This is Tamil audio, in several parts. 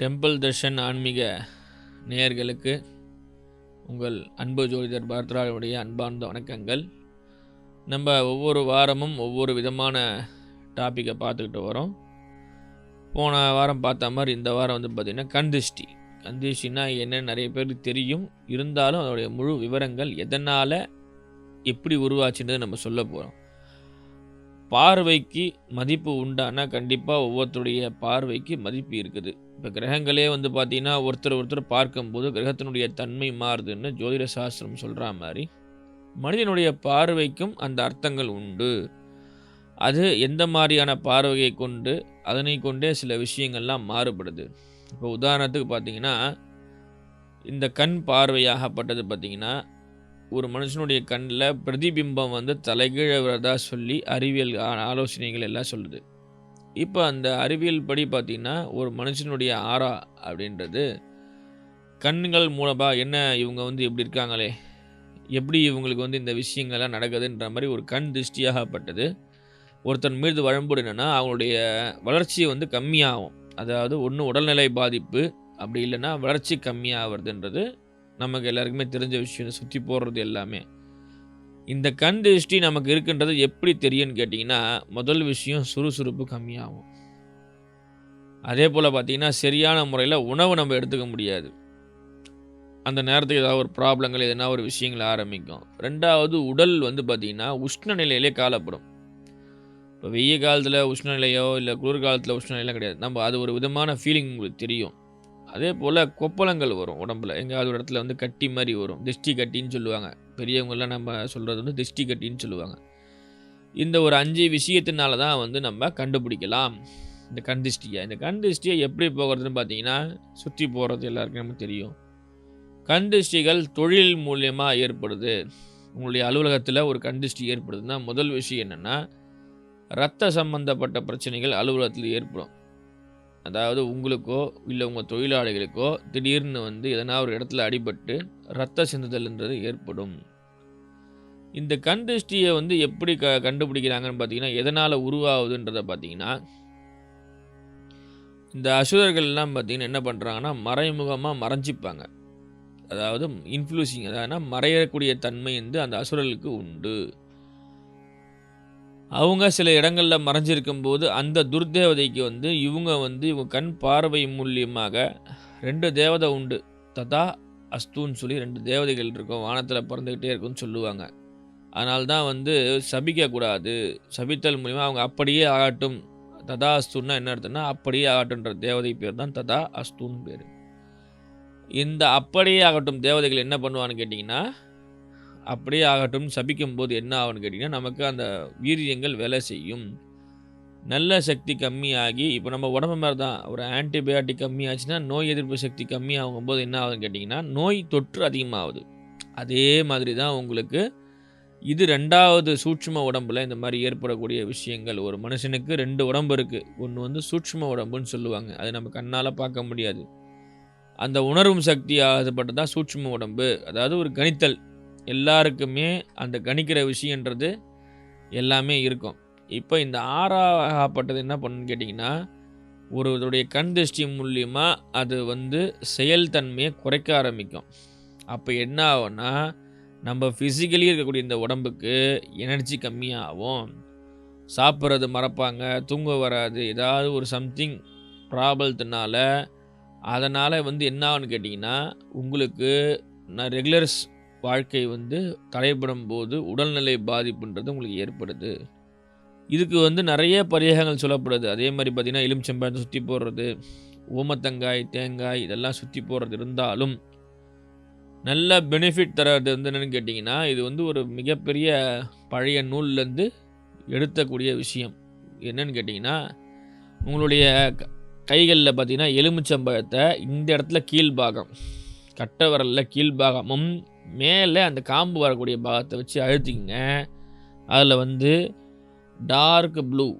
டெம்பிள் தர்ஷன் ஆன்மீக நேயர்களுக்கு உங்கள் அன்பு ஜோதிடர் பரத்ராவுடைய அன்பார்ந்த வணக்கங்கள். நம்ம ஒவ்வொரு வாரமும் ஒவ்வொரு விதமான டாப்பிக்கை பார்த்துக்கிட்டு வரோம். போன வாரம் பார்த்த மாதிரி இந்த வாரம் வந்து பார்த்திங்கன்னா கந்திஷ்டி கந்திஷ்டினா என்னன்னு நிறைய பேருக்கு தெரியும். இருந்தாலும் அதோடைய முழு விவரங்கள் எதனால் எப்படி உருவாச்சுன்றதை நம்ம சொல்ல போகிறோம் பார்வைக்கு மதிப்பு உண்டானா கண்டிப்பாக ஒவ்வொருத்தருடைய பார்வைக்கு மதிப்பு இருக்குது. இப்போ கிரகங்களே வந்து பார்த்திங்கன்னா ஒருத்தர் ஒருத்தர் பார்க்கும்போது கிரகத்தினுடைய தன்மை மாறுதுன்னு ஜோதிட சாஸ்திரம் சொல்கிற மாதிரி மனிதனுடைய பார்வைக்கும் அந்த அர்த்தங்கள் உண்டு. அது எந்த மாதிரியான பார்வையை கொண்டு அதனை கொண்டே சில விஷயங்கள்லாம் மாறுபடுது. இப்போ உதாரணத்துக்கு பார்த்தீங்கன்னா இந்த கண் பார்வையாகப்பட்டது பார்த்திங்கன்னா ஒரு மனுஷனுடைய கண்ணில் பிரதிபிம்பம் வந்து தலைகீழறதா சொல்லி அறிவியல் ஆலோசனைகள் எல்லாம் சொல்லுது. இப்போ அந்த அறிவியல் படி பார்த்திங்கன்னா ஒரு மனுஷனுடைய ஆறா அப்படின்றது கண்கள் மூலமாக என்ன இவங்க வந்து எப்படி இருக்காங்களே எப்படி இவங்களுக்கு வந்து இந்த விஷயங்கள்லாம் நடக்குதுன்ற மாதிரி ஒரு கண் திருஷ்டியாகப்பட்டது. ஒருத்தன் மீது வழம்புடு என்னென்னா அவங்களுடைய வளர்ச்சி வந்து கம்மியாகும். அதாவது ஒன்று உடல்நிலை பாதிப்பு அப்படி இல்லைன்னா வளர்ச்சி கம்மியாகிறதுன்றது நமக்கு எல்லாருக்குமே தெரிஞ்ச விஷயம் சுற்றி போடுறது எல்லாமே. இந்த கண் திருஷ்டி நமக்கு இருக்குன்றது எப்படி தெரியும்னு கேட்டிங்கன்னா முதல் விஷயம் சுறுசுறுப்பு கம்மியாகும். அதே போல் பார்த்தீங்கன்னா சரியான முறையில் உணவு நம்ம எடுத்துக்க முடியாது. அந்த நேரத்துக்கு ஏதாவது ஒரு ப்ராப்ளங்கள் எதனா ஒரு விஷயங்கள் ஆரம்பிக்கும். ரெண்டாவது உடல் வந்து பார்த்திங்கன்னா உஷ்ண நிலையிலே காலப்படும். இப்போ வெய்ய காலத்தில் உஷ்ணநிலையோ இல்லை குளிர் காலத்தில் உஷ்ணநிலையெல்லாம் கிடையாது. நம்ம அது ஒரு விதமான ஃபீலிங் உங்களுக்கு தெரியும். அதே போல் கொப்பளங்கள் வரும் உடம்புல. எங்கேயாவது ஒரு இடத்துல வந்து கட்டி மாதிரி வரும். திஷ்டி கட்டின்னு சொல்லுவாங்க. பெரியவங்களாம் நம்ம சொல்கிறது வந்து திஷ்டி கட்டின்னு சொல்லுவாங்க. இந்த ஒரு அஞ்சு விஷயத்தினால தான் வந்து நம்ம கண்டுபிடிக்கலாம். இந்த கண் திஷ்டியை. இந்த கண் திஷ்டியை எப்படி போகிறதுன்னு பார்த்தீங்கன்னா சுற்றி போகிறது எல்லாருக்கும் நமக்கு தெரியும். கண் திஷ்டிகள் தொழில் மூலியமாக ஏற்படுது. உங்களுடைய அலுவலகத்தில் ஒரு கண் திஷ்டி ஏற்படுதுன்னா முதல் விஷயம் என்னென்னா ரத்த சம்பந்தப்பட்ட பிரச்சனைகள் அலுவலகத்தில் ஏற்படும். அதாவது உங்களுக்கோ இல்லை உங்கள் தொழிலாளிகளுக்கோ திடீர்னு வந்து எதனா ஒரு இடத்துல அடிபட்டு ரத்த சிந்துதல்ன்றது ஏற்படும். இந்த கண் திருஷ்டியை வந்து எப்படி க கண்டுபிடிக்கிறாங்கன்னு பார்த்தீங்கன்னா எதனால் உருவாகுதுன்றதை பார்த்தீங்கன்னா இந்த அசுரர்கள்லாம் பார்த்தீங்கன்னா என்ன பண்ணுறாங்கன்னா மறைமுகமாக மறைஞ்சிப்பாங்க. அதாவது இன்ஃப்ளூசிங் அதாவது மறையக்கூடிய தன்மை வந்து அந்த அசுரர்களுக்கு உண்டு. அவங்க சில இடங்களில் மறைஞ்சிருக்கும் போது அந்த துர்தேவதைக்கு வந்து இவங்க வந்து இவங்க கண் பார்வை மூலியமாக ரெண்டு தேவதை உண்டு. ததா அஸ்துன்னு சொல்லி ரெண்டு தேவதைகள் இருக்கும். வானத்தில் பிறந்துக்கிட்டே இருக்குன்னு சொல்லுவாங்க. அதனால தான் வந்து சபிக்கக்கூடாது. சபித்தல் மூலிமா அவங்க அப்படியே ஆகட்டும். ததா அஸ்துன்னா என்ன அர்த்தம்னா அப்படியே ஆகட்டும்ன்ற தேவதை பேர் தான் ததா அஸ்துன்னு பேர். இந்த அப்படியே ஆகட்டும் தேவதைகள் என்ன பண்ணுவான்னு கேட்டிங்கன்னா அப்படியே ஆகட்டும். சபிக்கும் போது என்ன ஆகும்னு கேட்டிங்கன்னா நமக்கு அந்த வீரியங்கள் வேலை செய்யும். நல்ல சக்தி கம்மியாகி இப்போ நம்ம உடம்பு மாதிரி தான் ஒரு ஆன்டிபயோட்டிக் கம்மியாச்சுன்னா நோய் எதிர்ப்பு சக்தி கம்மியாகும் போது என்ன ஆகுதுன்னு கேட்டிங்கன்னா நோய் தொற்று அதிகமாகுது. அதே மாதிரி தான் உங்களுக்கு இது ரெண்டாவது சூட்சும உடம்புல இந்த மாதிரி ஏற்படக்கூடிய விஷயங்கள். ஒரு மனுஷனுக்கு ரெண்டு உடம்பு இருக்குது ஒன்று வந்து சூட்சும உடம்புன்னு சொல்லுவாங்க. அது நம்ம கண்ணால் பார்க்க முடியாது. அந்த உணர்வும் சக்தி ஆகப்பட்டது தான் சூட்சும உடம்பு. அதாவது ஒரு கணித்தல் எல்லாருக்குமே அந்த கணிக்கிற விஷயன்றது எல்லாமே இருக்கும். இப்போ இந்த ஆறாகப்பட்டது என்ன பண்ணுன்னு கேட்டிங்கன்னா ஒருவருடைய கண் திருஷ்டி மூலியமாக அது வந்து செயல்தன்மையை குறைக்க ஆரம்பிக்கும். அப்போ என்ன ஆகும்னா நம்ம ஃபிசிக்கலி இருக்கக்கூடிய இந்த உடம்புக்கு எனர்ஜி கம்மியாகும். சாப்பிட்றது மறப்பாங்க தூங்க வராது ஏதாவது ஒரு சம்திங் ப்ராப்ளத்தினால அதனால் வந்து என்ன ஆகுன்னு கேட்டிங்கன்னா உங்களுக்கு நான் ரெகுலர்ஸ் வாழ்க்கை வந்து தடைபடும் போது உடல்நிலை பாதிப்புன்றது உங்களுக்கு ஏற்படுது. இதுக்கு வந்து நிறைய பரிகாரங்கள் சொல்லப்படுது. அதே மாதிரி பார்த்திங்கன்னா எலுமிச்சம்பழத்தை சுற்றி போடுறது ஓமத்தங்காய் தேங்காய் இதெல்லாம் சுற்றி போடுறது இருந்தாலும் நல்ல பெனிஃபிட் தரது வந்து என்னென்னு கேட்டிங்கன்னா இது வந்து ஒரு மிகப்பெரிய பழைய நூல்லேருந்து எடுத்தக்கூடிய விஷயம். என்னன்னு கேட்டிங்கன்னா உங்களுடைய கைகளில் பார்த்தீங்கன்னா எலுமிச்சம்பழத்தை இந்த இடத்துல கீழ்பாகம் கட்டவரலில் கீழ்பாகமும் மேலே அந்த காம்பு வரக்கூடிய பாகத்தை வச்சு அழுத்திங்க அதில் வந்து டார்க் ப்ளூ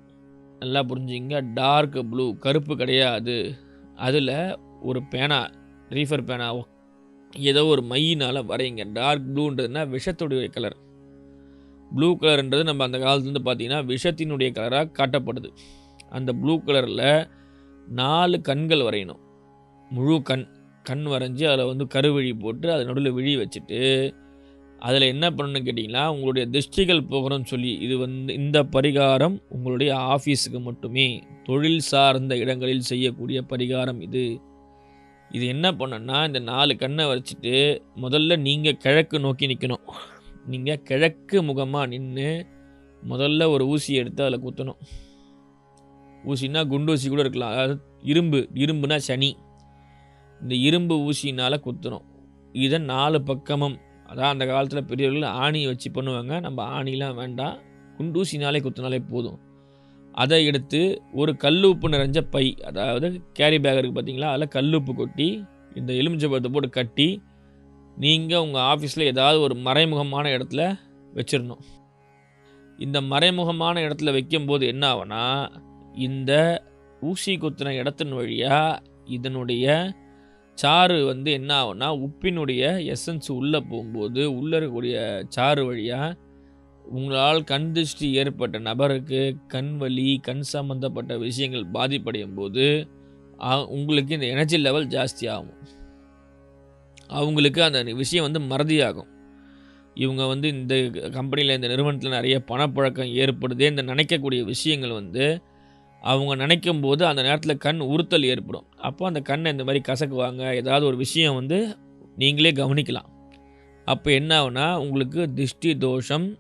நல்லா புரிஞ்சுங்க. டார்க் ப்ளூ கருப்பு கிடையாது. அதில் ஒரு பேனா ரீஃபர் பேனாவோ ஏதோ ஒரு மையினால் வரைங்க டார்க் ப்ளூன்றதுனா விஷத்துடைய கலர் ப்ளூ கலர்ன்றது நம்ம அந்த காலத்துலேருந்து பார்த்தீங்கன்னா விஷத்தினுடைய கலராக காட்டப்படுது. அந்த ப்ளூ கலரில் நாலு கண்கள் வரையணும். முழு கண். கண் வரைஞ்சி அதில் வந்து கருவிழி போட்டு அது நடுவில் விழி வச்சுட்டு அதில் என்ன பண்ணணும்னு கேட்டிங்கன்னா உங்களுடைய திருஷ்டிகள் போகணும்னு சொல்லி இது வந்து இந்த பரிகாரம் உங்களுடைய ஆஃபீஸுக்கு மட்டுமே தொழில் சார்ந்த இடங்களில் செய்யக்கூடிய பரிகாரம் இது. இது என்ன பண்ணணும்னா இந்த நாலு கண்ணை வரைச்சிட்டு முதல்ல நீங்கள் கிழக்கு நோக்கி நிற்கணும் நீங்கள் கிழக்கு முகமாக நின்று முதல்ல ஒரு ஊசி எடுத்து அதில் குத்தணும். ஊசின்னா குண்டு ஊசி கூட இருக்கலாம். அதாவது இரும்பு இரும்புனா சனி. இந்த இரும்பு ஊசினால் குத்துறோம். இதை நாலு பக்கமும் அதான் அந்த காலத்தில் பெரியவர்கள் ஆணியை வச்சு பண்ணுவாங்க. நம்ம ஆணிலாம் வேண்டாம். குண்டூசினாலே குத்தினாலே போதும். அதை எடுத்து ஒரு கல்லுப்பு நிறைஞ்ச பை அதாவது கேரி பேக் இருக்குது பார்த்தீங்களா அதில் கல்லுப்பு கொட்டி இந்த எலுமிச்சம்பழத்தை போட்டு கட்டி நீங்கள் உங்கள் ஆஃபீஸில் ஏதாவது ஒரு மறைமுகமான இடத்துல வச்சிடணும் இந்த மறைமுகமான இடத்துல வைக்கும்போது என்ன ஆகுனா இந்த ஊசி குத்தின இடத்தின் வழியாக இதனுடைய சாறு வந்து என்ன ஆகும்னா உப்பினுடைய எசன்ஸ் உள்ளே போகும்போது உள்ளே இருக்கக்கூடிய சாறு வழியாக உங்களால் கண் திருஷ்டி ஏற்பட்ட நபருக்கு கண் வலி கண் சம்மந்தப்பட்ட விஷயங்கள் பாதிப்படையும் போது ஆ- உங்களுக்கு இந்த எனர்ஜி லெவல் ஜாஸ்தி ஆகும். அவங்களுக்கு அந்த விஷயம் வந்து மறதியாகும். இவங்க வந்து இந்த கம்பெனியில் இந்த நிறுவனத்தில் நிறைய பணப்பழக்கம் ஏற்படுது இந்த நினைக்கக்கூடிய விஷயங்கள் வந்து அவங்க நினைக்கும் போது அந்த நேரத்தில் கண் உறுத்தல் ஏற்படும். அப்போ அந்த கண்ணை இந்த மாதிரி கசக்குவாங்க. ஏதாவது ஒரு விஷயம் வந்து நீங்களே கவனிக்கலாம். அப்போ என்ன ஆகுனா உங்களுக்கு திருஷ்டி தோஷம்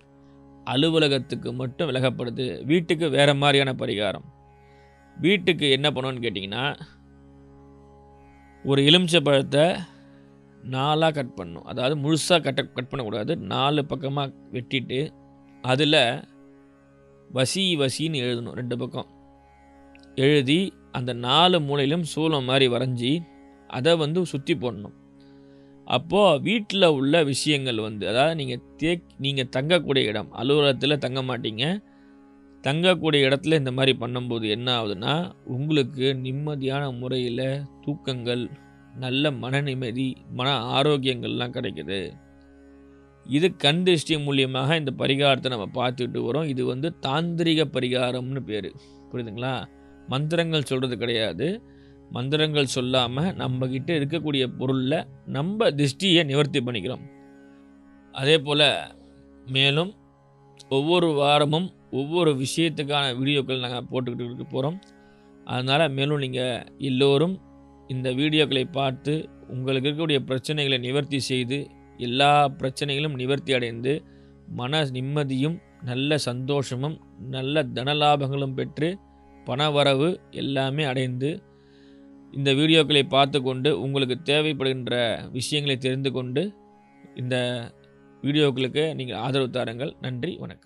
அலுவலகத்துக்கு மட்டும் விலகப்படுது. வீட்டுக்கு வேறு மாதிரியான பரிகாரம். வீட்டுக்கு என்ன பண்ணோன்னு கேட்டிங்கன்னா ஒரு எலுமிச்சை பழத்தை நாலாக கட் பண்ணும். அதாவது முழுசாக கட்ட கட் பண்ணக்கூடாது. நாலு பக்கமாக வெட்டிட்டு அதில் வசி வசின்னு எழுதணும். ரெண்டு பக்கம். எழுதி அந்த நாலு மூலையிலும் சூளம் மாதிரி வரைஞ்சி அதை வந்து சுற்றி போடணும். அப்போது வீட்டில் உள்ள விஷயங்கள் வந்து அதாவது நீங்கள் தே நீங்கள் தங்கக்கூடிய இடம் அலுவலகத்தில் தங்க மாட்டீங்க. தங்கக்கூடிய இடத்துல இந்த மாதிரி பண்ணும்போது என்ன ஆகுதுன்னா உங்களுக்கு நிம்மதியான முறையில் தூக்கங்கள் நல்ல மன நிம்மதி மன ஆரோக்கியங்கள்லாம் கிடைக்குது. இது கண் திருஷ்டி மூலியமாக இந்த பரிகாரத்தை நம்ம பார்த்துட்டு வரோம். இது வந்து தாந்திரிக பரிகாரம்னு பேர். புரியுதுங்களா? மந்திரங்கள் சொல்கிறது கிடையாது. மந்திரங்கள் சொல்லாமல் நம்மக்கிட்ட இருக்கக்கூடிய பொருளில் நம்ம திருஷ்டியை நிவர்த்தி பண்ணிக்கிறோம். அதே போல் மேலும் ஒவ்வொரு வாரமும் ஒவ்வொரு விஷயத்துக்கான வீடியோக்கள் நாங்கள் போட்டுக்கிட்டு இருக்க போகிறோம் அதனால் மேலும் நீங்கள் எல்லோரும் இந்த வீடியோக்களை பார்த்து உங்களுக்கு இருக்கக்கூடிய பிரச்சனைகளை நிவர்த்தி செய்து எல்லா பிரச்சனைகளும் நிவர்த்தி அடைந்து மன நிம்மதியும் நல்ல சந்தோஷமும் நல்ல தனலாபங்களும் பெற்று பணவரவு எல்லாமே அடைந்து இந்த வீடியோக்களை பார்த்து கொண்டு உங்களுக்கு தேவைப்படுகின்ற விஷயங்களை தெரிந்து கொண்டு இந்த வீடியோக்களுக்கு நீங்கள் ஆதரவு தாருங்கள். நன்றி வணக்கம்.